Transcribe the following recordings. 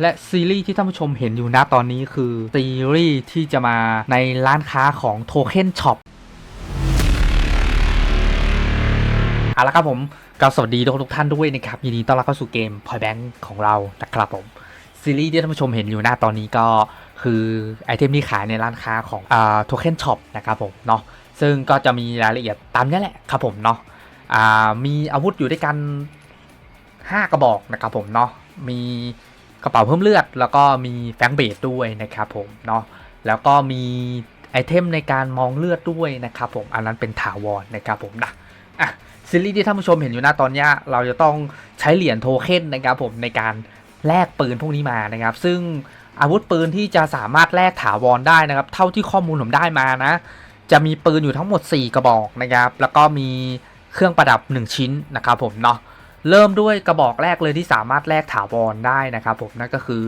และซีรีส์ที่ท่านผู้ชมเห็นอยู่นะตอนนี้คือซีรีส์ที่จะมาในร้านค้าของโทเค็นช็อปเอาละครับผมก็สวัสดีทุกท่านด้วยนะครับยินดีต้อนรับเข้าสู่เกม Point Bank ของเรานะครับผมซีรีส์ที่ท่านผู้ชมเห็นอยู่หน้าตอนนี้ก็คือไอเทมที่ขายในร้านค้าของอ่าโทเค็นช็อปนะครับผมเนาะซึ่งก็จะมีรายละเอียดตามนี้แหละครับผมเนาะอ่ามีอาวุธอยู่ด้วยกัน 5 กระบอกนะครับผมเนาะมี กระเป๋าเพิ่มเลือด แล้วก็มีแฟงเบดด้วยนะครับผมเนาะแล้วก็มีไอเทมในการมองเลือดด้วยนะครับผมอันนั้นเป็นถาวรนะครับผมนะอะซีรีส์ที่ท่านผู้ชมเห็นอยู่หน้าตอนนี้เราจะต้องใช้เหรียญโทเค็นนะครับผมในการแลกปืนพวกนี้มานะครับ ซึ่งอาวุธปืนที่จะสามารถแลกถาวรได้นะครับ เท่าที่ข้อมูลผมได้มานะ จะมีปืนอยู่ทั้งหมด 4 กระบอกนะครับ แล้วก็มีเครื่องประดับ 1 ชิ้นนะครับผมเนาะ เริ่มด้วยกระบอกแรกเลยที่สามารถแลกถาวรได้นะครับผมนั่นก็คือ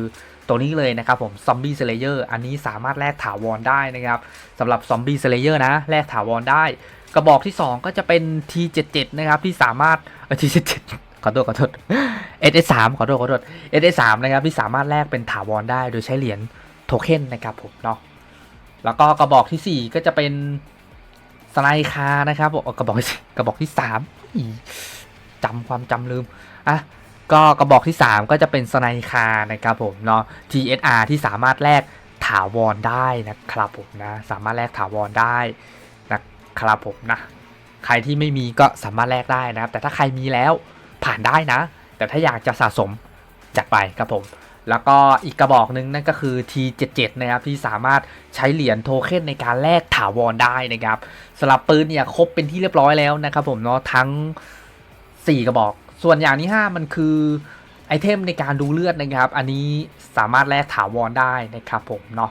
ตัวนี้เลยนะครับผมซอมบี้เซเลเยอร์อันนี้สามารถแลกถาวรได้นะครับสำหรับซอมบี้เซเลเยอร์นะแลกถาวรได้ กระบอกที่ 2 ก็จะเป็น T77 นะครับที่สามารถ T77 ขอโทษขอโทษ SS3 ขอโทษขอโทษ SS3 นะครับที่สามารถแลกเป็นถาวรได้โดยใช้เหรียญโทเค็นนะครับผมเนาะแล้วก็กระบอกทีสี่4 ก็จะเป็นสไนคานะครับกระบอกกระบอกที่สามอี จำความจำลืมอะก็กระบอกที่ 3 ก็จะเป็นสไนคานะครับผมเนาะ TSR ที่สามารถแลกถาวรได้นะครับผมนะสามารถแลกถาวรได้นะครับผมนะใครที่ไม่มีก็สามารถแลกได้นะครับ แต่ถ้าใครมีแล้วผ่านได้นะ แต่ถ้าอยากจะสะสมจัดไปครับผม แล้วก็อีกกระบอกหนึ่งนั่นก็คือ T77 นะครับที่สามารถใช้เหรียญโทเค็นในการแลกถาวรได้นะครับสำหรับปืนเนี่ยครบเป็นที่เรียบร้อยแล้วนะครับผมเนาะทั้ง 4 กระบอก ส่วนอย่างที่5มันคือไอเทมในการดูเลือดนะครับ อันนี้สามารถแลกถาวรได้นะครับผมเนาะ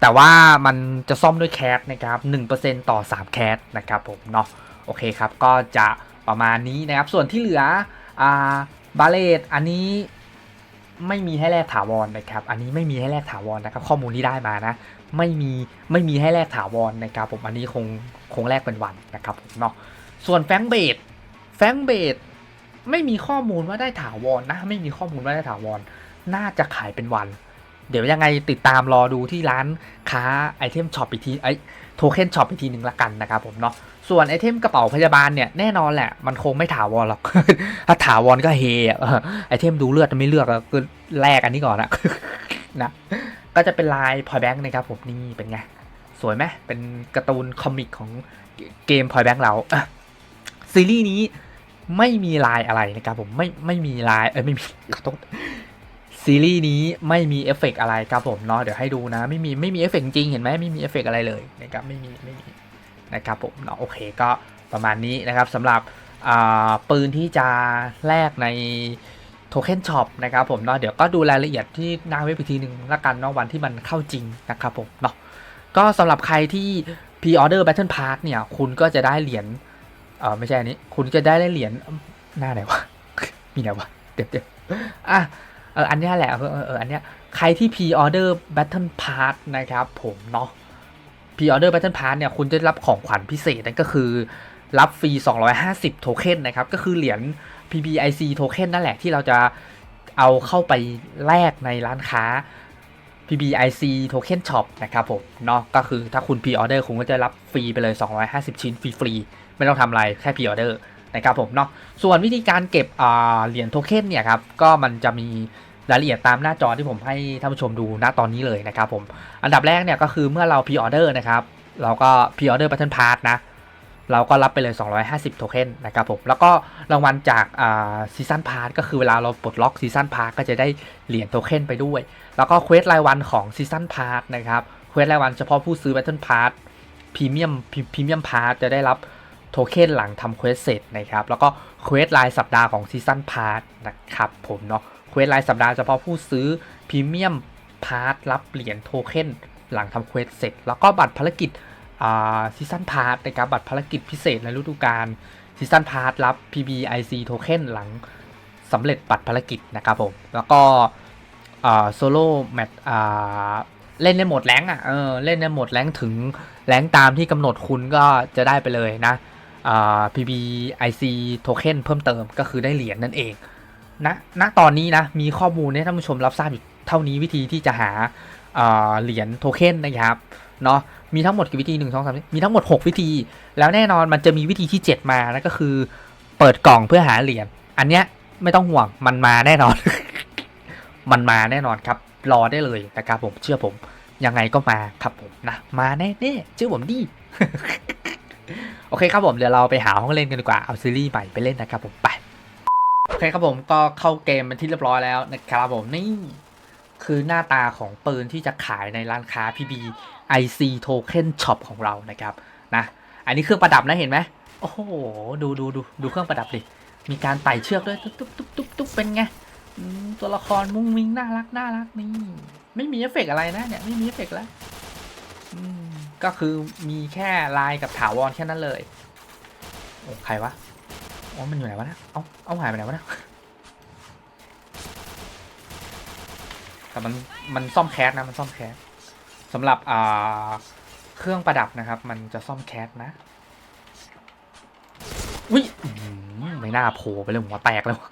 แต่ว่ามันจะซ่อมด้วยแคสนะครับ 1%ต่อ 3 แคสนะครับผมเนาะโอเคครับก็จะประมาณนี้นะครับ ส่วนที่เหลืออ่าบาเลตอันนี้ไม่มีให้แลกถาวรนะครับ อันนี้ไม่มีให้แลกถาวรนะครับ ข้อมูลที่ได้มานะ ไม่มีไม่มีให้แลกถาวรนะครับผมอันนี้คงคงแลกเป็นวันนะครับผมเนาะส่วนแฟงเบด แฟงเบดไม่มีข้อมูลว่าได้ถาวรนะ ไม่มีข้อมูลว่าได้ถาวร น่าจะขายเป็นวัน เดี๋ยวยังไงติดตามรอดูที่ร้านค้าไอเทมช็อปอีกทีไอโทเค็นช็อปอีกทีหนึ่งละกันนะครับผมเนาะส่วนไอเทมกระเป๋าพยาบาลเนี่ยแน่นอนแหละ มันคงไม่ถาวรหรอกถ้าถาวรก็เฮไอเทมดูเลือดไม่เลือกก็แลกอันนี้ก่อนนะนะก็จะเป็นลายพอยแบงค์นะครับผมนี่เป็นไงสวยไหมเป็นการ์ตูนคอมิกของเกมพอยแบงค์เราซีรีส์นี้ ไม่มีลายอะไรนะครับผมไม่ไม่มีลายเอ้ยไม่มีขอโทษซีรีส์นี้ไม่มีเอฟเฟกต์อะไรครับผมเนาะเดี๋ยวให้ดูนะ ไม่มีไม่มีเอฟเฟกต์จริงเห็นไหมไม่มีเอฟเฟกต์อะไรเลยนะครับไม่มีไม่มีนะครับผมเนาะโอเคก็ประมาณนี้นะครับสำหรับปืนที่จะแลกในโทเค็นช็อปนะครับผมเนาะเดี๋ยวก็ดูรายละเอียดที่หน้าเว็บอีกทีหนึ่งละกันเนาะวันที่มันเข้าจริงนะครับผมเนาะก็สำหรับใครที่ pre-order battle pass เนี่ยคุณก็จะได้เหรียญ ออไม่ใช่อันนี้ คุณจะได้เหรียญหน้าไหนวะ มีไหนวะเดี๋ยวเดี๋ยวอะเอออันนี้แหละเออเอออันเนี้ยใครที่ pre order battle pass นะครับ ผมเนาะ pre order battle pass เนี่ยคุณจะได้รับของขวัญพิเศษนั่นก็คือ รับฟรี 250 โทเค็นนะครับ ก็คือเหรียญ PBIC โทเค็นนั่นแหละที่เราจะเอาเข้าไปแลกในร้านค้า PBIC Token Shop นะครับผมเนาะก็คือถ้าคุณ pre order คุณก็จะรับฟรีไปเลย 250 ชิ้นฟรี ไม่ต้องทำอะไรแค่ pre order นะครับผมเนาะส่วนวิธีการเก็บเหรียญโทเค็นเนี่ยครับก็มันจะมีรายละเอียดตามหน้าจอที่ผมให้ท่านผู้ชมดูณตอนนี้เลยนะครับผมอันดับแรกเนี่ยก็คือเมื่อเรา pre order นะครับเราก็ pre order Battle Pass นะเราก็รับไปเลย 250 โทเค็นนะครับผม แล้วก็รางวัลจากซีซันพาร์ก็คือเวลาเราปลดล็อกซีซันพาร์ก็จะได้เหรียญโทเค็นไปด้วย แล้วก็เควสรายวันของซีซันพาร์นะครับ เควสรายวันเฉพาะผู้ซื้อ Battle Pass พรีเมียมพรีเมียมพาร์จะได้รับ โทเค็นหลังทำเควสเสร็จนะครับ แล้วก็เควสรายสัปดาห์ของซีซันพาร์นะครับผมเนาะเควสรายสัปดาห์เฉพาะผู้ซื้อพรีเมียมพาร์รับเหรียญโทเค็นหลังทำเควสเสร็จ แล้วก็บัตรภารกิจอ่าซีซันพาร์นะครับบัตรภารกิจพิเศษในฤดูกาลซีซันพาร์รับ PBIC โทเค็นหลังสำเร็จบัตรภารกิจนะครับผม แล้วก็โซโล่แมตอ่าเล่นในโหมดแรงอะเออเล่นในโหมดแรงถึงแรงตามที่กำหนดคุณก็จะได้ไปเลยนะ PBIC โทเค็นเพิ่มเติมก็คือได้เหรียญนั่นเองณณตอนนี้นะมีข้อมูลให้ท่านผู้ชมรับทราบอยู่เท่านี้วิธีที่จะหาเหรียญโทเค็นนะครับเนาะมีทั้งหมดกี่วิธีหนึ่งสองสามมีทั้งหมด 6 วิธี แล้วแน่นอนมันจะมีวิธีที่ 7 มานั่นก็คือ เปิดกล่องเพื่อหาเหรียญอันเนี้ยไม่ต้องห่วงมันมาแน่นอน มันมาแน่นอนครับ รอได้เลยนะครับผมเชื่อผมยังไงก็มาครับผมนะมาแน่ๆเชื่อผมดิ โอเคครับผมเดี๋ยวเราไปหาห้องเล่นกันดีกว่าเอาซีรีส์ใหม่ไปเล่นนะครับผมไปโอเคครับผมก็เข้าเกมเป็นที่เรียบร้อยแล้วนะครับผมนี่คือหน้าตาของปืนที่จะขายในร้านค้า PB IC Token Shop ของเรานะครับนะอันนี้เครื่องประดับนะเห็นไหมโอ้โหดูดูดูดูเครื่องประดับดิมีการไต่เชือกด้วยตุ๊บตุ๊บตุ๊บตุ๊บตุ๊บเป็นไงตัวละครมุ้งมิ้งน่ารักน่ารักนี่ไม่มีเอฟเฟกต์อะไรนะเนี่ยไม่มีเอฟเฟกต์แล้วอืม ก็คือมีแค่ลายกับถาวรแค่นั้นเลยโอ้ใครวะอ๋อมันอยู่ไหนวะนะเอาเอาหายไปไหนวะนะแต่มันมันซ่อมแคสนะมันซ่อมแคสสำหรับอ่าเครื่องประดับนะครับ มันจะซ่อมแคสนะอุ้ยไม่น่าโผล่ไปเลยหัวแตกเลยว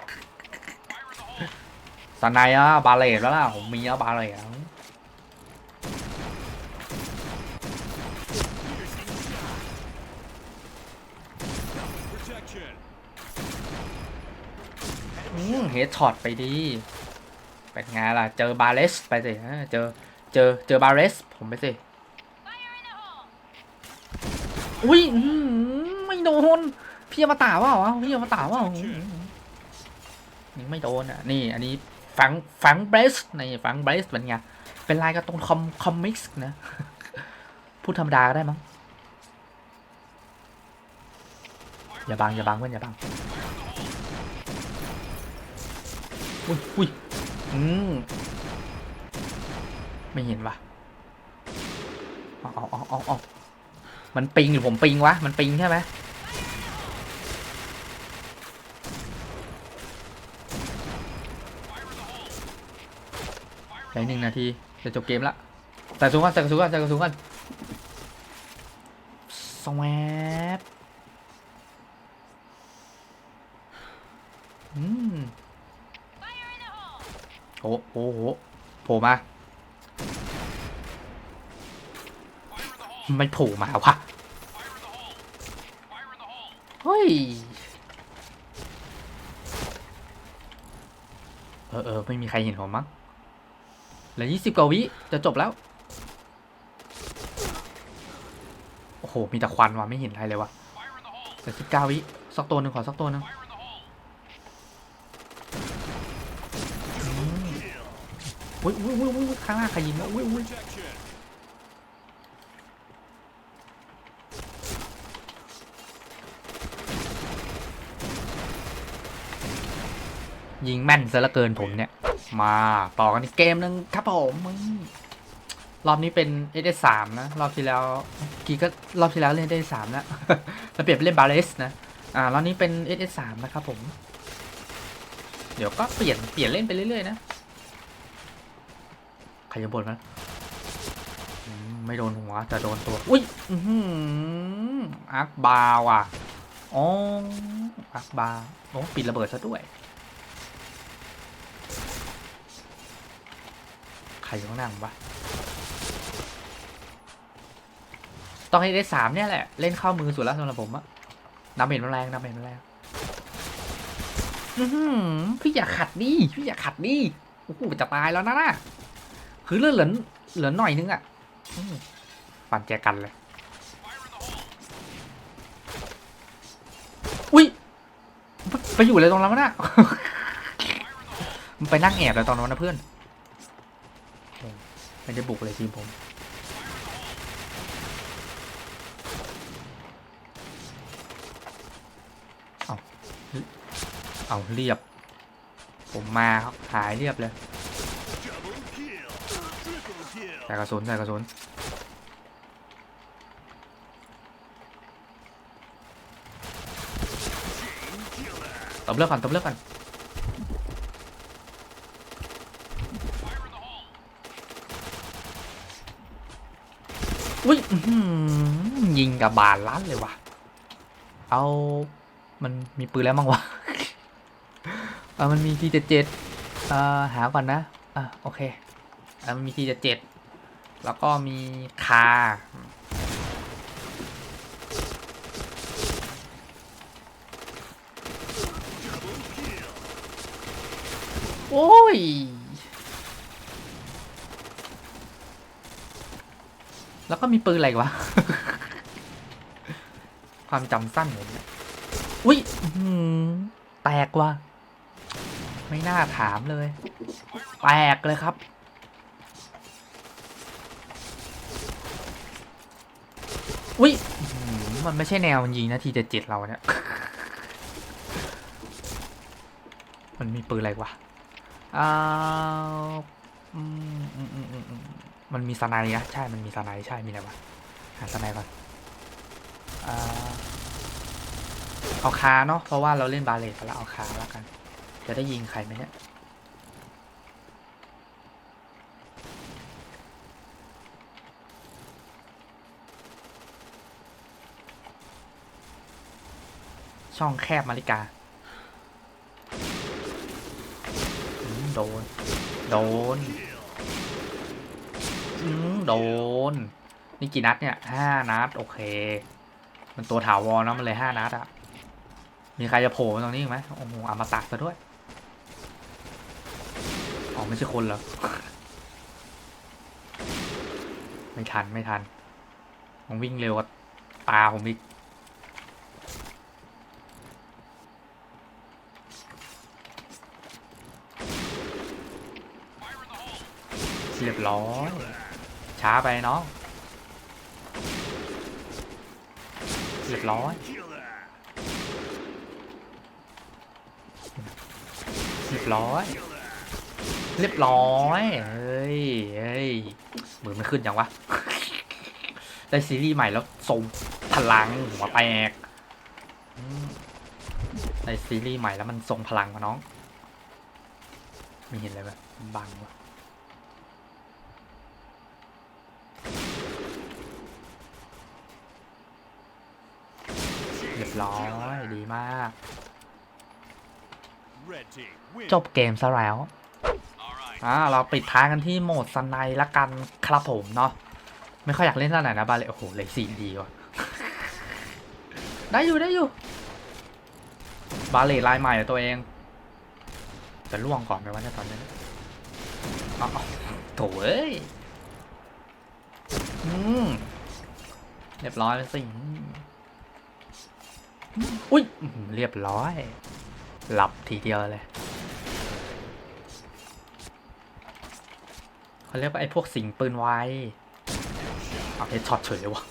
สนายอะบาเลตแล้วล่ะผมมีอะบาเลตแล้ว เฮดช็อตไปดี เป็นไงล่ะ เจอบาเลสไปสิเจอ เจอ เจอบาเลสผมไปสิ อุ้ยไม่โดน พี่เอามาตาว่าพี่เอามาตาว่านี่ไม่โดนอะ นี่ อันนี้ฟังฟังเบรสนี่ฟังเบรสเป็นไง เป็นลายการ์ตูนคอมคอมมิกส์นะ พูดธรรมดาก็ได้มั้ง อย่าบังอย่าบังเพื่อนอย่าบัง อุ้ยอุ้ยอืมไม่เห็นวะเอาเอาเอาเอาเอามันปิงหรือผมปิงวะ มันปิงใช่ไหมเหลือหนึ่งนาที จะจบเกมละใส่สุนกันใส่กระสุนกันใส่กระสุนกันสวปอืม โอ้โหโหโผล่มา ไม่โผล่มาวะเฮ้ย เออเออไม่มีใครเห็นผมมั้งเหลือยี่สิบกว่าวิ จะจบแล้ว โอ้โห มีแต่ควันว่ะ ไม่เห็นอะไรเลยวะเหลือสิบเก้าวิ สักตัวหนึ่งขอสักตัวหนึ่ง อุ้ยอุ้ยอุ้ยอุ้ยข้างล่างใครยิงวะอุ้ยอุ้ยยิงแม่นซะเหลือเกินผมเนี่ย มาต่อกันอีกเกมหนึงครับผมมึงรอบนี้เป็น s อ3นะ รอบที่แล้วกีก็รอบที่แล้วเล่น s 3แล้วแล้วเปลี่ยนไปเล่นบาเลสนะ อ่ารอบนี้เป็น s อ3นะครับผม เดี๋ยวก็เปลี่ยนเปลี่ยนเล่นไปเรื่อยๆนะ จะบ่นนะอืมไม่โดนหัวแต่โดนตัว อุ้ยอือหืออาร์คบาว่ะอ๋ออาร์คบาโอ้ปิดระเบิดซะด้วยใครอยู่ข้างหน้าผมวะต้องให้ได้สามเนี่ยแหละ เล่นเข้ามือสุดแล้วสำหรับผมอะน้ำเห็นมันแรงน้ำเห็นมันแรงอือหือพี่อย่าขัดดิพี่อย่าขัดดิโอ้โหจะตายแล้วนะน่ะ คือเลือดเหลือเหลือหน่อยนึงอะอืมฟันแจกันเลย อุ้ยไปไปอยู่เลยตรงนั้นวะน่ะมันไปนั่งแอบเลยตอนนั้นนะเพื่อนไม่ได้บุกเลยทีมผมเอาเอาเรียบ ผมมาหายเรียบเลย ส่กระสุนใส่กระสุนตบเลือกก่อนตบเลือกก่อนอุ้ยยิงกับบานล้านเลยว่ะ เอา มันมีปืนแล้วมั้งวะเออมันมีทีเจ็ดเจ็ดหาก่อนนะ อะ โอเคเออมันมีทีเจ็ดเจ็ด แล้วก็มีคาโอ้ย แล้วก็มีปืนอะไรวะ ความจำสั้นผมเนี่ยอุ้ยแตกว่ะ ไม่น่าถามเลย แตกเลยครับ อุ้ยมันไม่ใช่แนวยิงนะทีจะเจ็ดเราเนี่ย มันมีปืนอะไรวะอ่ามันมีสไนนะใช่ มันมีสไนใช่ มีอะไรวะ หาสไนก่อนเอาคาเนาะ เพราะว่าเราเล่นบาเลตไปแล้วเอาคาแล้วกัน จะได้ยิงใครไหมเนี่ย ช่องแคบมาริกา โดน โดนโดน นี่กี่นัดเนี่ยห้านัด โอเค มันตัวถาวรนะมันเลยห้านัดอะมีใครจะโผล่ตรงนี้อีกไหมโอ้โหอามาตัดซะด้วยอ๋อไม่ใช่คนเหรอ ไม่ทัน ไม่ทันผมวิ่งเร็วกว่าตาผมอีก เรียบร้อยช้าไปเนาะเรียบร้อยเรียบร้อยเรียบร้อยเฮ้ยเฮ้ยมือมันขึ้นยังวะ ได้ซีรีส์ใหม่แล้วทรงพลังหัวแตกได้ซีรีส์ใหม่แล้วมันทรงพลังวะน้องไม่เห็นเลยแบบบังวะ เรียบร้อยดีมาก จบเกมซะแล้วอ่าเราปิดท้ายกันที่โหมดสไนด์ละกันครับผมเนาะไม่ค่อยอยากเล่นสไนด์นะบาเลยโอ้โหเลยสีดีว่ะได้อยู่ได้อยู่ บาเลตลายใหม่เหรอตัวเองจะล่วงก่อนไหมวะเนี่ยตอนนี้เอ๋อาโถเอ้ยอืมเรียบร้อยแล้วสิอืม อุ้ยเรียบร้อย หลับทีเดียวเลยเขาเรียกว่าไอ้พวกสิงปืนไวเอาเพชรช็อตเฉยเลยวะ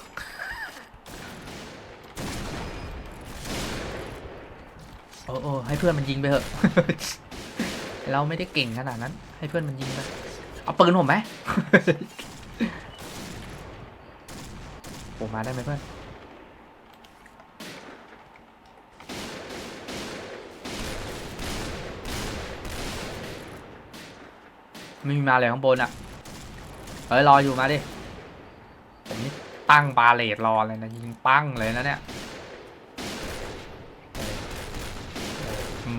โอ้โอ้ให้เพื่อนมันยิงไปเถอะ เราไม่ได้เก่งขนาดนั้น ให้เพื่อนมันยิงไป เอาปืนผมไหมผมมาได้ไหมเพื่อน ไม่มีมาเลยข้างบนอะ เฮ้ยรออยู่มาดิผมนี่ตั้งบาเลตรอเลยนะยิงปั้งเลยนะเนี่ย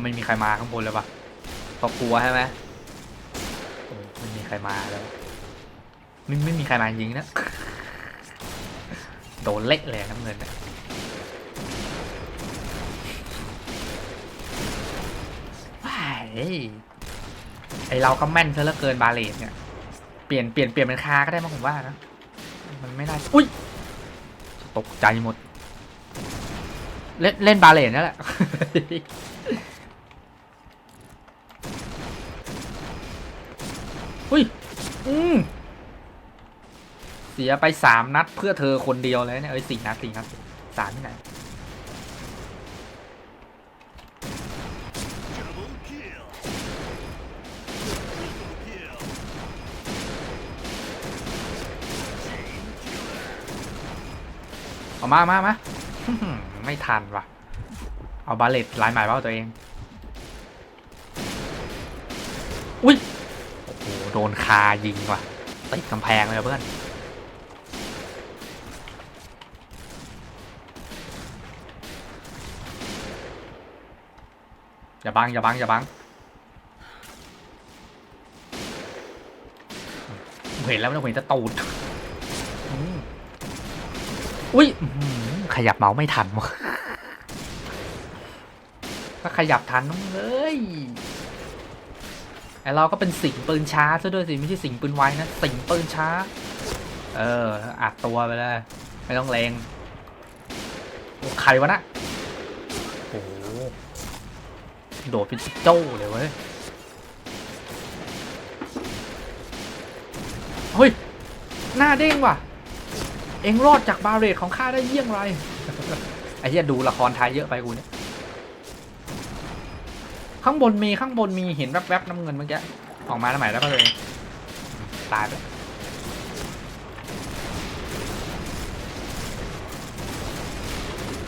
ไม่มีใครมาข้างบนเลยปะก็กลัวใช่ไหมไม่มีใครมาเลยไม่ไม่มีใครมายิงนะโดนเละเลยน้ำเงินนี่ยว้าย ไอเราก็แม่นซะเหลือเกินบาเลตเนี่ย เปลี่ยนเปลี่ยนเปลี่ยนเป็นคาก็ได้มั้งผมว่านะ มันไม่น่าอุ้ยตกใจหมด เล่นเล่นบาเลตนั่นแหละ อุ้ย อืมเสียไปสามนัดเพื่อเธอคนเดียวเลยเนี่ย เอ้ยสี่นัดสี่นัดสามที่ไหน มา มา มา ไม่ทันว่ะ เอาบาเลตลายใหม่เป้าตัวเอง อุ้ย โอ้โห โดนคายิงว่ะ ติดกำแพงเลยเพื่อน อย่าบัง อย่าบัง อย่าบังเห็นแล้วเราเห็นจะตูด อุ้ยขยับเมาส์ไม่ทันวะถ้าขยับทันน้องเอ้ยไอเราก็เป็นสิงปืนช้าซะด้วยสิไม่ใช่สิงปืนไวนะสิงปืนช้า เอออัดตัวไปเลยไม่ต้องเลงโอ้ใครวะนะโอ้โหโดดเป็นโจ้เลยเว้ยเฮ้ย หน้าเด้งว่ะ เอ็งรอดจากบาเรตของข้าได้เยี่ยงไร ไอ้เหี้ยดูละครไทยเยอะไปกูเนี่ย ข้างบนมีข้างบนมีเห็นแวบๆน้ำเงินเมื่อกี้ ออกมาทำไมแล้วก็เลยตายไปแล้ว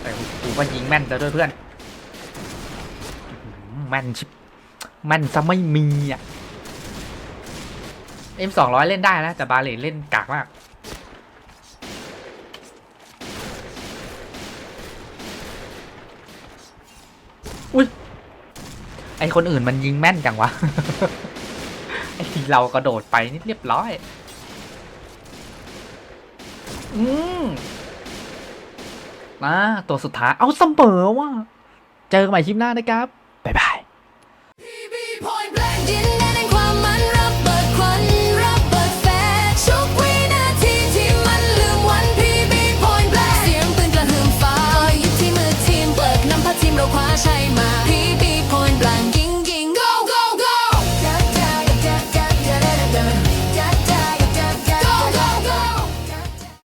แต่กูก็ยิงแม่นซะด้วยเพื่อน แม่นชิบแม่นซะไม่มีอะ M สองร้อยเล่นได้นะแต่บาเลตเล่นกากมาก ไอคนอื่นมันยิงแม่นจังวะ ไอทีเรากระโดดไปนิดเรียบร้อย อืมมาตัวสุดท้าย เอาเสมอว่ะ เจอกันใหม่คลิปหน้านะครับ